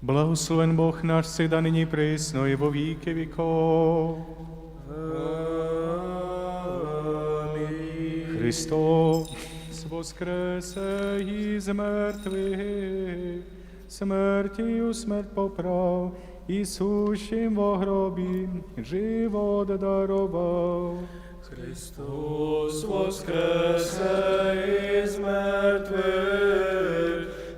Благословен Бог наш всегда нині присно і во віки віков. Христос воскресе із мертвих, смертію смерть поправ, і сущим во гробі живот дарував. Христос воскресе із мертвих,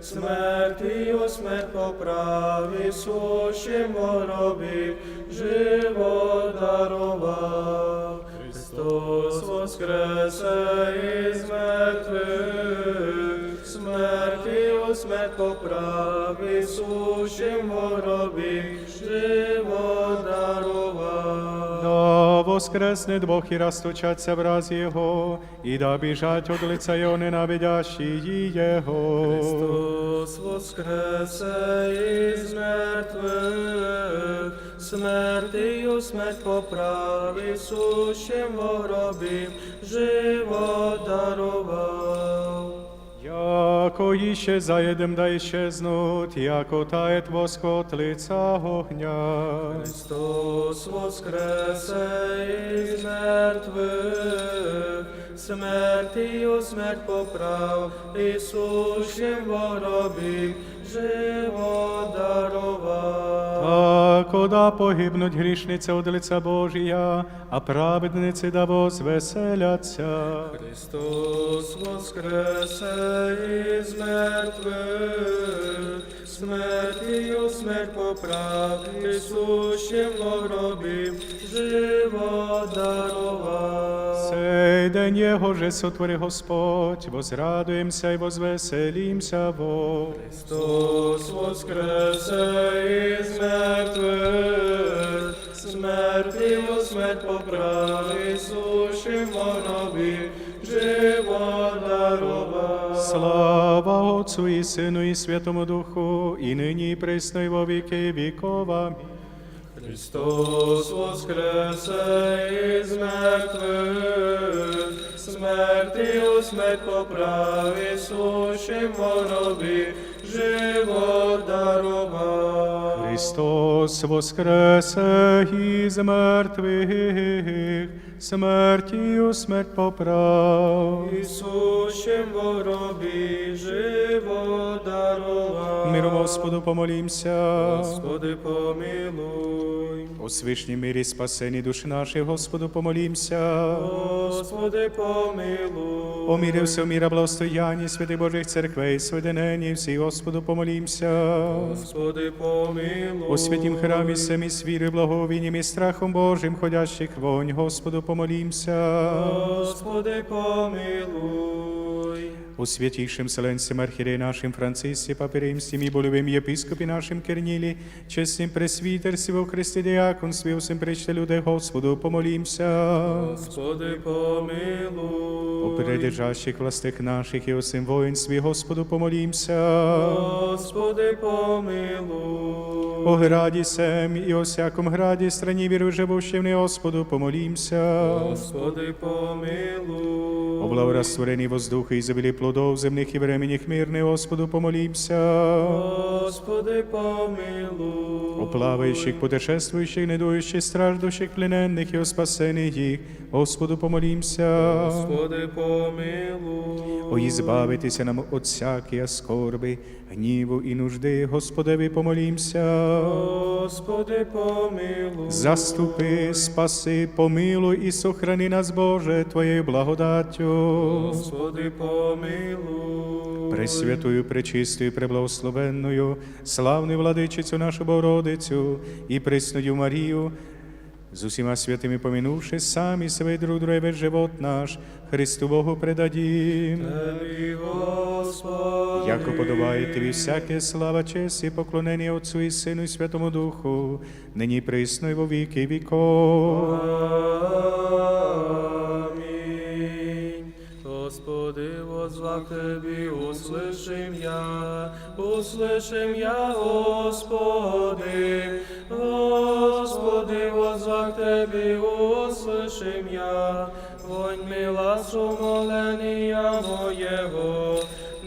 смертію смерть поправи, Ісущим у гробі живо дарував. Христос воскресе із мертвих, смертію смерть поправи, Ісущим у гробі живо Да воскресне двох і расточаться враз Його, і да біжать од лиця Його ненавидящі Його. Христос воскресе із мертвих, смертію смерть поправ, Ісущим во гробі живо Яко іще заєдем да іщезнуть, яко тает воскот лица огня. Христос воскресе із мертвих, смертію смерть поправ, Ісущим во гробі живо дарував. Так, кода погибнуть грішниці од лиця Божія, а праведниці да возвеселяться. Христос воскресе із мертвих, смертію смерть поправ, Ісущим во гробі живо дарував. Сей день Його же сотвори Господь, возрадуємся і возвеселімся во. Христос воскресе із мертвих, смертію смерть поправ, Ісущим во живо дарував. Слава Отцу і Сину і Святому Духу, і нині і присно, і во віки. Амінь. Христос воскресе із мертвих, смертію смерть поправ, Ісущим во гробі живо дарував. Христос воскресе із мертвих, смертію смерть поправ. Ісущим во гробі живо дарував. Миром Господу помолімся. Господи помилуй. У свишній мирі спасені душі наші, Господу помолімся. Господи помилуй. О мірі всього міра благостояння, святих Божих церквей, сведенені всі, Господу помолімся. Господи помилуй. У святім храмі семі з віри, благовінням і страхом Божим, ходящих вонь, Господу помолімся. Господи помилуй. У святейшем Вселенцем архиереи нашим Франциске, Папе Римским и болюбим епископе нашим Керниле, честным пресвитерстве во Христе диаконстве, усім причте люди Господу помолимся. Господи помилуй. О передержащих властях наших и усім воинстве, Господу помолимся. Господи помилуй. О граді сем і о всяком граді страні віру живущим, Господу помолимся. Господи помилуй. О благорастворенні воздуха і забілі плодов земних і временних мирних, Господу помолимся. Господи помилуй. О плавающих, путешествующих, недующих, страждущих, плененных и о спасенных их, Господу помолимся. Господи помилуй. О избавитися нам от всякої скорби, гніву і нужди, Господеві помолімся. Господи помилуй. Заступи, спаси, помилуй і сохрани нас, Боже, Твоєю благодаттю. Господи помилуй. Пресвятую, пречистою, преблагословенною, славною владичицю нашу Богородицю і присною Марію, з усіма святими помінувши самі себе друг друге весь живот наш, Христу Богу предадім. Тебі, Господи. Яко подобає тобі всяке слава, честь і поклонення Отцу і Сину і Святому Духу, нині присно і во віки віков. Господи, возвах Тебі, услышим я, услышим я, Господи. Господи, возвах Тебі, услышим я, вонь мила сумолення моєго,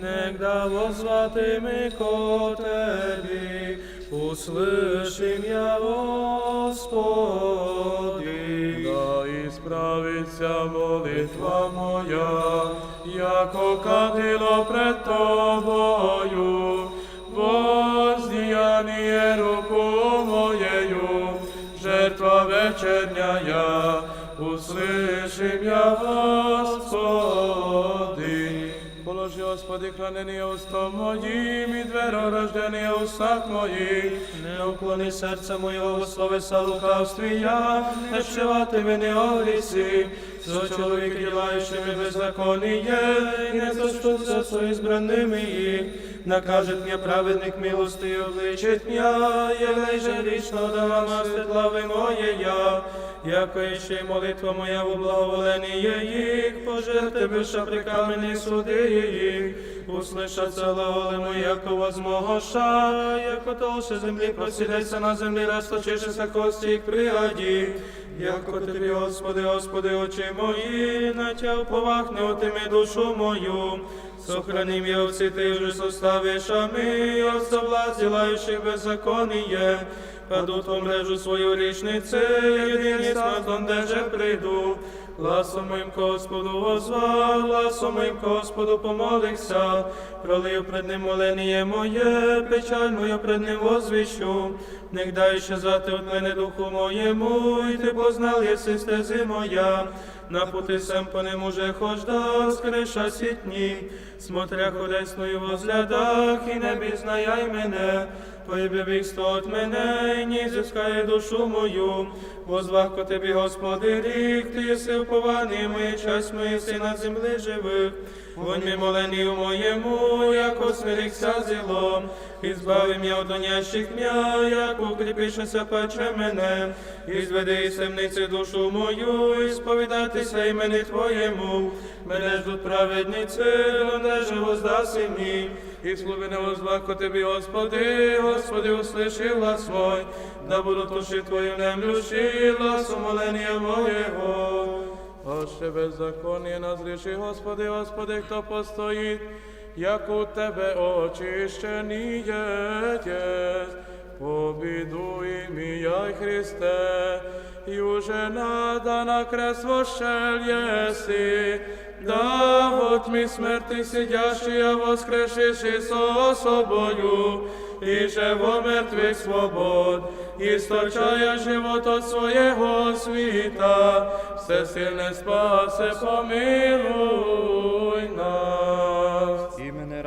негда возвати ми ко Тебі, услышим я, Господи. Исправится молитва моя, яко кадило пред Тобою, воздіяніє руку моєю, жертва вечерняя, услышим я, Господи. Господи, хранение устом моїм і дверорождення устах моїх. Не уклони серце моєго словеса лукавстві я, не мене огрісі. Зо чоловік ділаючими беззаконіє, і не заступся со избранними їх. Накажет мне праведник милости и обличит меня, елей же лично дала масти моє я, яко ще й молитва моя в благоволенні їх, пожерти більше при камені суди їх, услышаться глаголи мої, яко возмогоша, яко толще землі просідайся на землі, розточишися кості їх пригаді, яко тобі, Господи, Господи, очі мої, на тя уповахне отими душу мою, Сохрани меня в святых же составишь, а мы от соблазилающих беззаконие. Паду в мрежу свою річниці, єдині смертом, де же прийду. Гласом моїм Господу возвав, гласом моїм Господу помолився, пролив пред ним моленіє моє, печаль мою пред ним возвіщу. Не дай щезати от мене духу моєму, і ти познав, єси стези моя. На пути сем по нему же хожда, скриша сітні, смотря ходесною возглядах, і не бізнаяй мене, поїбе бігсто от мене, і ні зіскає душу мою, возвах ко тобі, Господи, рік, ти єси упований, моє часть моє си на землі живих, вонь ми моленію моєму, яко смирікся зілом, і збави м'я от донящих м'я, як укріпішеся паче мене, і зведи із темниці душу мою, і сповідатися імені Твоєму, мене ждуть праведниці, не же воздаси мені, і слуги не возвако Тобі, Господи, Господи, услыши глас мой, да буду туши Твою немлющі, гласу молення моєго. Още беззаконnie назріши, Господи, Господи, хто постоїть, як у Тебе очищені єсть. Побідуй мій Христе, і уже надана крест вошел єси, да вот ми смерти сидящий, а воскрешиши со собою, і же во мертвих свобод, істочає живот от своєго світа, всесильне спасе, помилуй нас.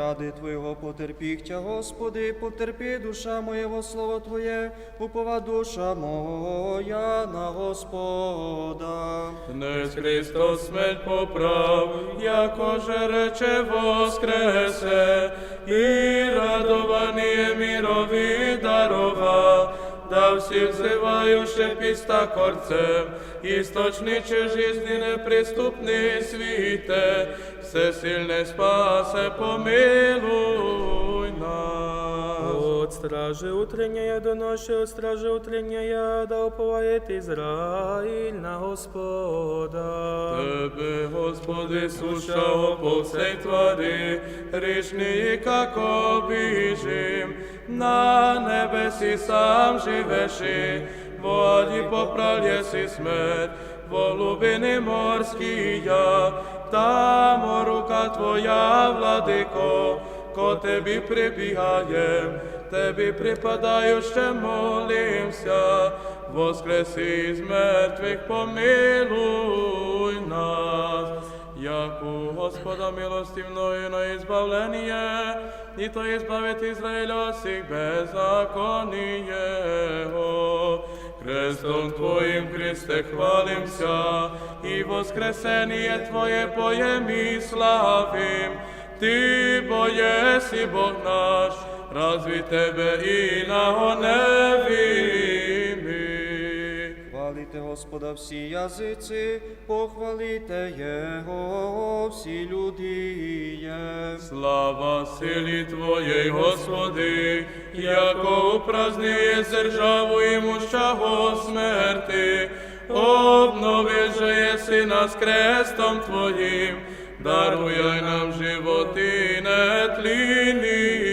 Ради Твоєго потерпіхтя, Господи, потерпі душа моєго слово Твоє, упова душа моя на Господа. Днес Христос смерть поправ, якоже рече воскресе, і радовані мірові дарова, да всі взивающе піста корцем, істочниче жизни неприступний світе, всесильне спасе, помилуй нас. От стражи утренняя до ночи, от стражи утренняя, да уповает Израиль на Господа. Тебе, Господи, слушав по всей твари, грішні, како біжим, на небесі сам живеши, воді поправлє си смерть, во глубини морські я, там рука Твоя, владико, ко Тебі прибігаєм, Тебі припадаю, ще молимся, воскреси з мертвих, помилуй нас. Як у Господа милостивною на избавление, і то избавить Израиля от всіх беззаконієго. Крестом Твоїм, Христе, хвалимся, і воскресення Твоє поєм і славим. Ти бо єси Бог наш, разві Тебе і на невімі. Господа всі язиці, похвалите Його всі людіє. Слава силі Твоєї, Господи, яко упразднює державу і мущаго смерти, обнови же єси нас крестом Твоїм, даруй нам животи нетлінніє.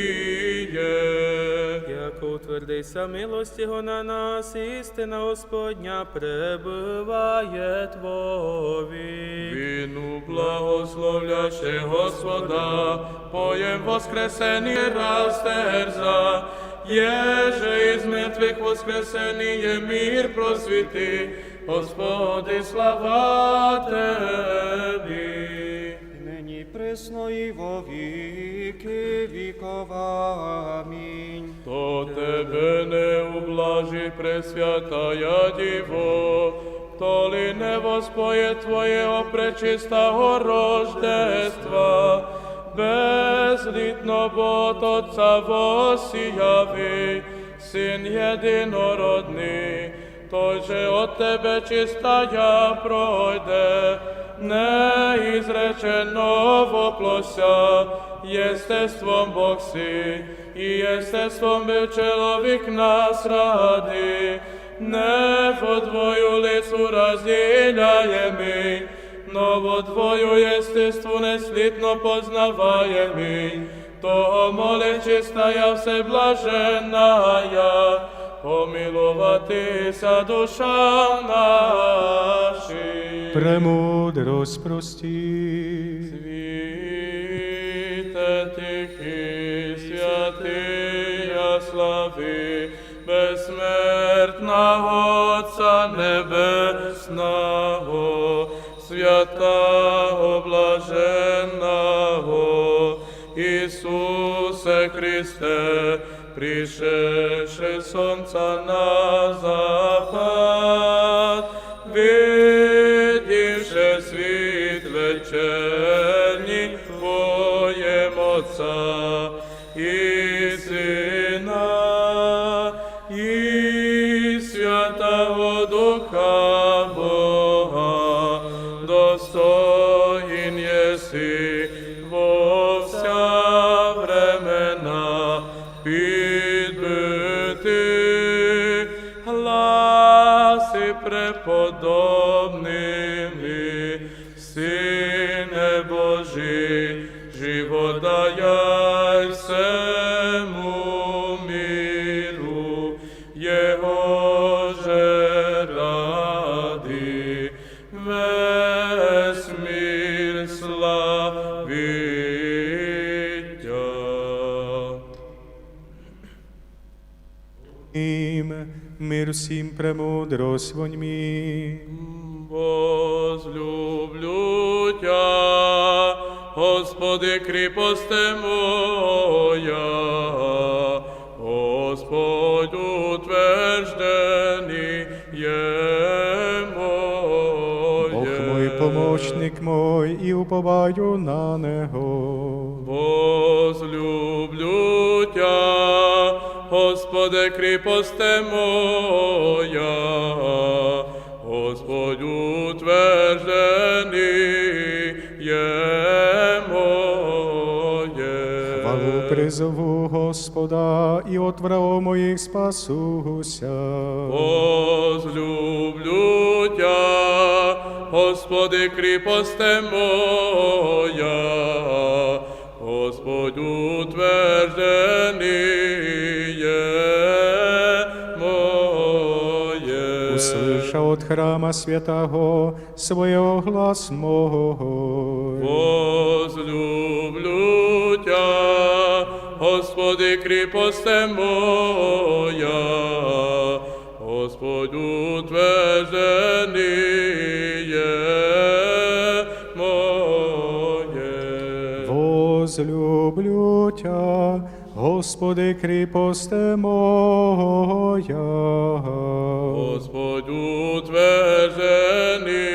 Яко утвердися милость Його на нас, істина Господня пребиває Твові. Віну благословляще Господа, поєм воскресені растерза, Єже із мертвих воскресені є мир просвіти, Господи, слава Тебі. Нині присно і во віки вікова. Амінь. То тебе не ублажи, Пресвятая Діво, то ли не воспоє Твоєго пречистого рождества, безлітно бот Отца восіяви, Син єдинородний, той же от Тебе чистая пройде, неізречено воплося, єстеством Бог си, і єстеством бив чоловік нас ради, не во Твою лицу розділяємий, но во Твою єстеству неслідно познаваємий, того моли чистая всеблаженная, помилуватися душам нашим. Премудрость прости. Світе слави, безсмертного Отця Небесного, святого блаженного, Ісусе Христе, пришедше сонця на запад, видівши світ вечерній, Твоєм Отця podó премудрость воньмі. Возлюблю тя, Господи, кріпосте моя, Господь утверждений є моє. Бог мой помощник мой, і уповаю на Него. Возлюблю тя, Господи, кріпосте моя, Господь утверждений є моє. Хвалу призову Господа, і от врагов моїх спасуся. Возлюблю тя, Господи, кріпосте моя, Господь утверждений Услыша от храма святого своего глас мой. Возлюблю тя, Господи, кріпосте моя, Господь утверждений є моє. Возлюблю Тя, Господи, кріпосте моя. Господь утверждений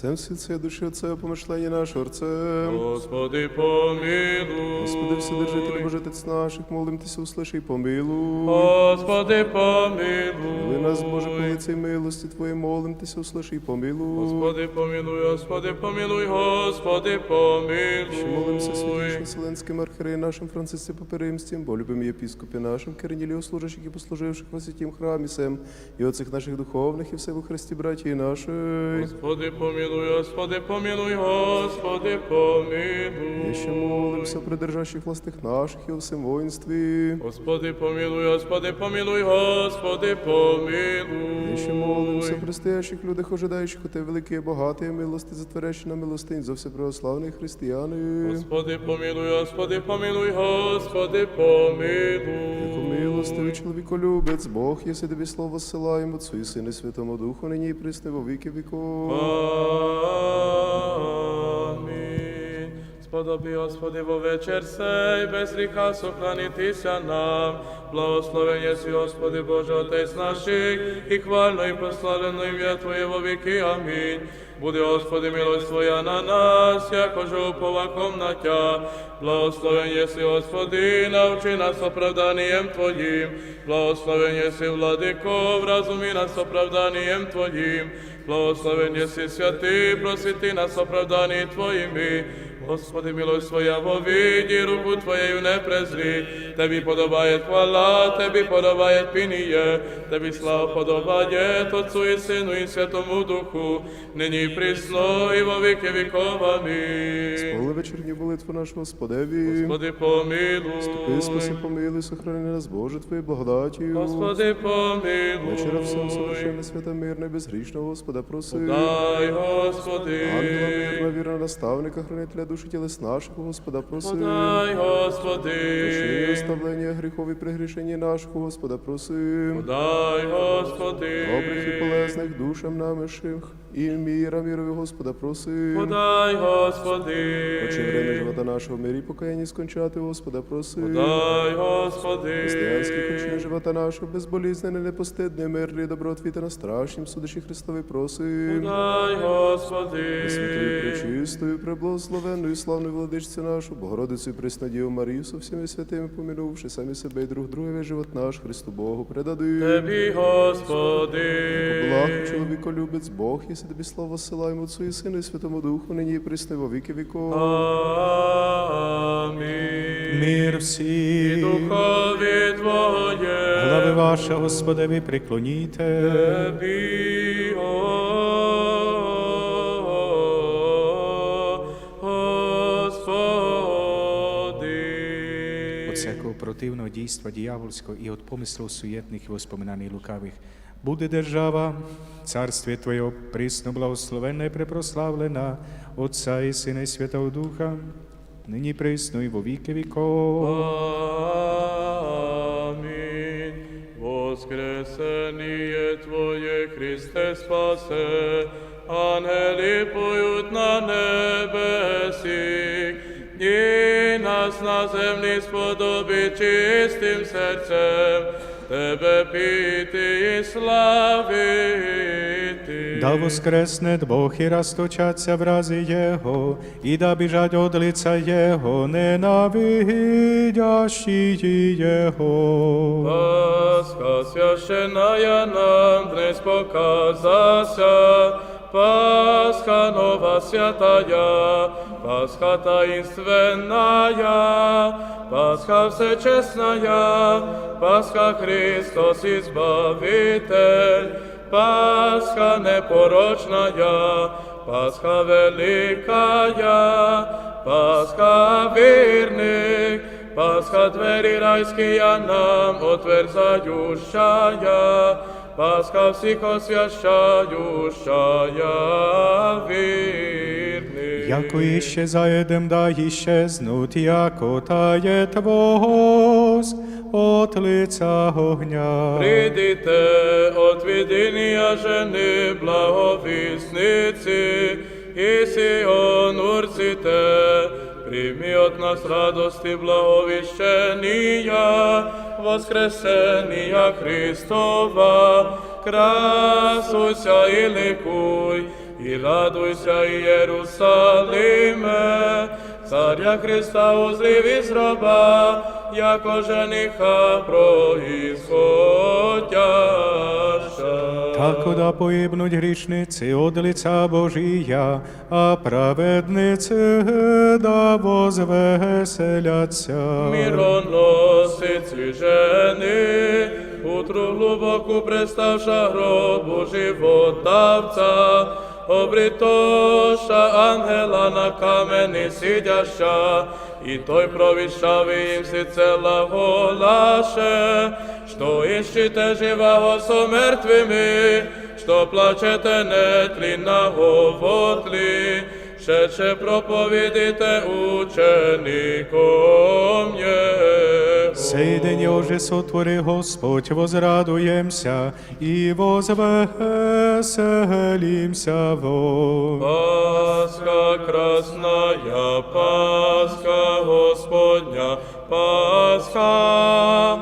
Отцем святце душі Отця, помишлення наше Отцем. Господи, помилуй. Господи, Вседержитель Божитець наших, молимтеся, услиши і помилуй. Господи, помилуй. нас, Боже, по лицей милості Твоєї, молимтеся, услиши і помилуй. Господи, помилуй, Господи, помилуй, Господи, помилуй. Ще молимося, святішим Вселенським архиереї нашим Францисці Паперимстім, бо любим єпіскопі нашим, кернілі служащих і послуживших во святім храмі сем, і оцих наших духовних, і все во Христі, браті наші. Господи помилуй, Господи помилуй, Господи помилуй. Ще молимося при держащих властих наших і у всім воїнстві. Господи помилуй, Господи помилуй, Господи помилуй. Ще молимося при стоящих людях, ожидаючих у те великі багаті милости, затверещі на милостинь за все православні християни. Господи помилуй, Господи помилуй, Господи помилуй. Яко милостивий чоловіколюбець, Бог, єси тобі слово зсилаємо, Отцу і Сину Святому Духу, нині і присни во віки віков. Амінь. Господи, во вечір сей, без гріха сохранитися нам. Благословен єси, Господи Боже, Отець наших, і хвально і прославлено ім'я Твоє во віки. Амінь. Буде, Господи, милость Твоя на нас, якоже уповаком на Тя. Благословен єси, Господи, навчи нас оправданням Твоїм. Благословен єси, Владико, вразумі нас оправданням Твоїм. Благословен єси святий, просвіти нас оправдані Твоїми. Господи, милость Твоя, вовіді, руку Твоєю не презрі. Тобі подобає хвала, Тобі подобає пініє, Тобі слава подобає Отцу і Сину і Святому Духу, нині і присно і во віки віков. Амінь. Коли вечірні молитву нашу Господеві. Господи, помилуй. Ти спаси, помилуй, сохрани нас, Боже, Твоєю благодатію. Господи, помилуй. Вечора всього совершенно свята мирна, і безгрішного Господа проси. Дай, Господи. Ангела мирна, вірна наставника, хранителя душі тілес наших, Господа проси. Подай, Господи. Прощення, оставлення гріхов і прегрішення нашого, Господа проси. Подай, Господи. Добрих і полезних душам намиших, і міра мірові, Господа проси. Подай, Господи. Очі время живота нашого в мирі покаянні скончати, Господа проси. Подай, Господи. Християнські кончини живота нашого, безболізнене, непостидне, мирне, добротвіте на страшнім судачі Христові проси. Подай, Господи. Святою, пречистою, преблагословенною, славною владичцю нашу, Богородицю і Преснодію Марію, со всіми святими помінувши самі себе і друг друге весь живот наш, Христу Богу предади. Тебі, Господи. Благ чоловіколюбець Бог, єси тобі слава силаємо Отцу і Сину і Святому Духу, нині і присно, і во віки віков. Амінь. Мир І всі. духові Твоє. Глави ваша, Господеві, приклоніте. Тебі, противного дійства діявольського і от помислів суєтних і воспоминань лукавих. Буде держава, царствие Твоє присно благословенна і препрославлена, Отця і Сина і Святого Духа, нині присно і во віки віков. Аминь. Воскресение Твое, Христе, спасе, ангели поют на небесі, і нас на землі сподоби чистим серцем, Тебе піти і славити. Да воскресне Бог і расточаться врази Його, і да біжать од лица Його, ненавидящі Його. Пасха священная нам днес показася, Пасха нова святая, Пасха таинственная, Пасха всечестная, Пасха Христос Избавитель, Пасха непорочная, Пасха великая, Пасха вірних, Пасха двері райськія нам отверзающая, Пасха всіх освящающая вірних. Яко іще заєдем, да іщезнуть, яко тає воск от лица огня. Придите от видіння жени благовісниці, і Сіон урците, прийми от нас радости благовіщення, воскресення Христова, красуйся і ликуй, і радуйся, Єрусалиме, царя Христа узрів із гроба, яко жениха происходяща. Как да погибнуть грешницы от лица Божия, а праведницы да возвеселятся. Мироносиці жени, утру глубоку представша гробу животавця, обрітоша ангела на камені сидяща, і той провіщав їм всецела голаше, що іщите живого со мертвими, що плачете нетлінного вотлі, Шече проповідайте учеником Його. Сей день уже сотвори Господь, возрадуемся и возвеселимся во. Пасха красная, Пасха Господня, Пасха,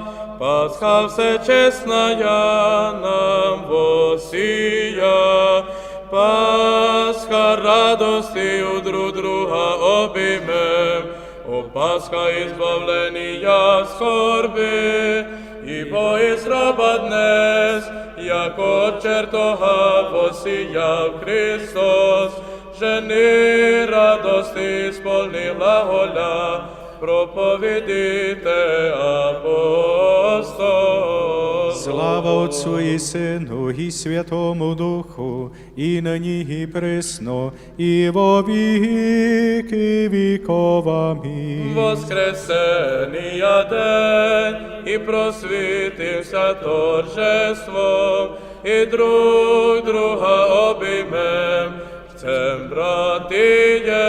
Пасха всечестная нам восия, Пасха радостью друг друга обіймем, О Пасха избавления скорби, Ибо із раба днес, як от чертога посіяв Христос, жени радости сповнила голя, проповідите апостол. Слава Отцу и Сыну и Святому Духу, и ныне и пресно, и во веки веков. Аминь. Воскресення день, і просвітився торжеством, і друг друга обіймем, Chcem, братіє,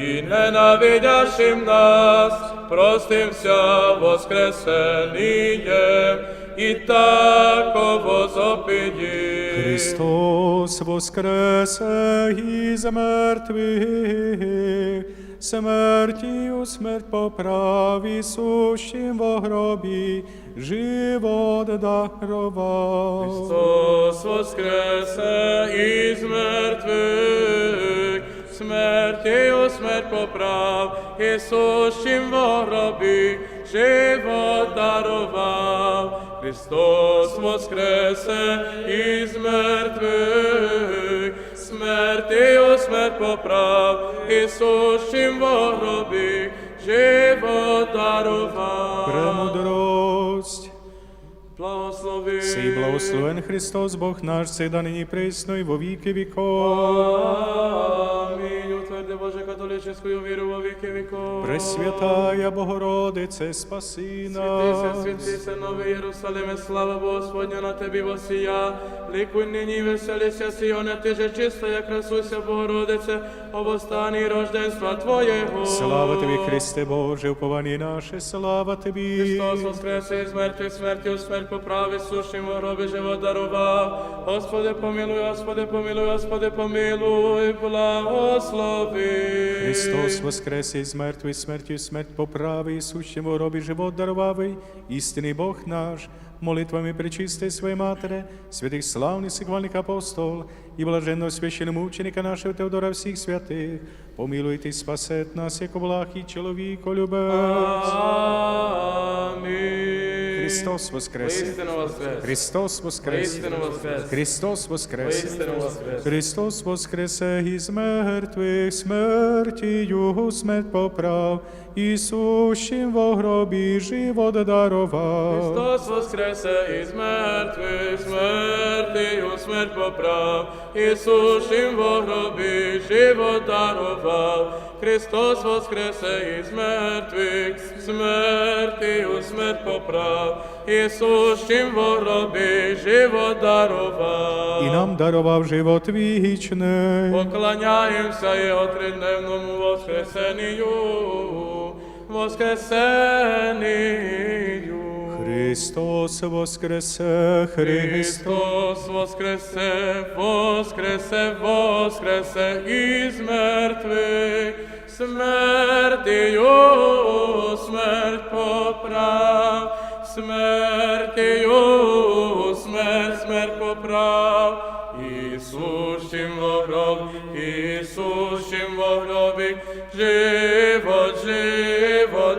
і ненавидящим нас, простимся воскресенієм, і таково зопіді. Христос воскресе из мертвых, смертью смерть поправи, сущим во гробі, живот даровав. Христос воскресе із мертвих, смертію смерть поправ, Ісущим во гробі живот дарував. Христос воскресе із мертвих, смертію смерть поправ, Ісущим во гробі живот дарував. Премудрость. Благослови. Сей благословен Христос, Бог наш, сей да нині присно и во веки веков. Утверди віру во віки віков. Пресвятая Богородице, спаси Святися, нас. святися, новий Єрусалиме, слава Господня на Тебе, восія. Лікуй нині, веселися, Сіоне, ти же чиста, як красуся, Богородице, обостані рожденства Твоєго. Слава Тобі, Христе Боже, упование наше, слава Тобі. Христос воскресе із мертвих смертю, смерть поправи, сущим у гробі живот дарував. Господи, помилуй, Господи, помилуй, Господи, помилуй, благослови. Христос воскресе із мертвої смертю, смерть поправи, і сущим у робі живот дарувавий, істинний Бог наш, молитвами причисти своєї Матери, святих славних сиквальних апостол і блаженного священомученика нашого Теодора всіх святих, помилуйте і спасет нас, як благ і чоловіко любець. Амінь. Христос! Воскрес. Христос! Воскрес. Христос! Воскрес. Христос воскресе із мертвих, смертію смерть поправ, і сущим во гробі живот дарував. Христос воскресе із мертвих, смертію смерть поправ, Ісушим во гробі живот дарував. Христос воскресе із мертвих, смертію смерть поправ, Ісушим во гробі живот дарував. І нам дарував живот вічний. Поклоняємося Його тридневному воскресенню, воскресенню. Христос воскресе, Христос. Христос воскресе, воскресе, воскресе із мертвих, Смерти смертю, смерть поправ, смертю, смерть, смерть поправ, Ісущим вогроб, Ісущим вогробі, живот, живот.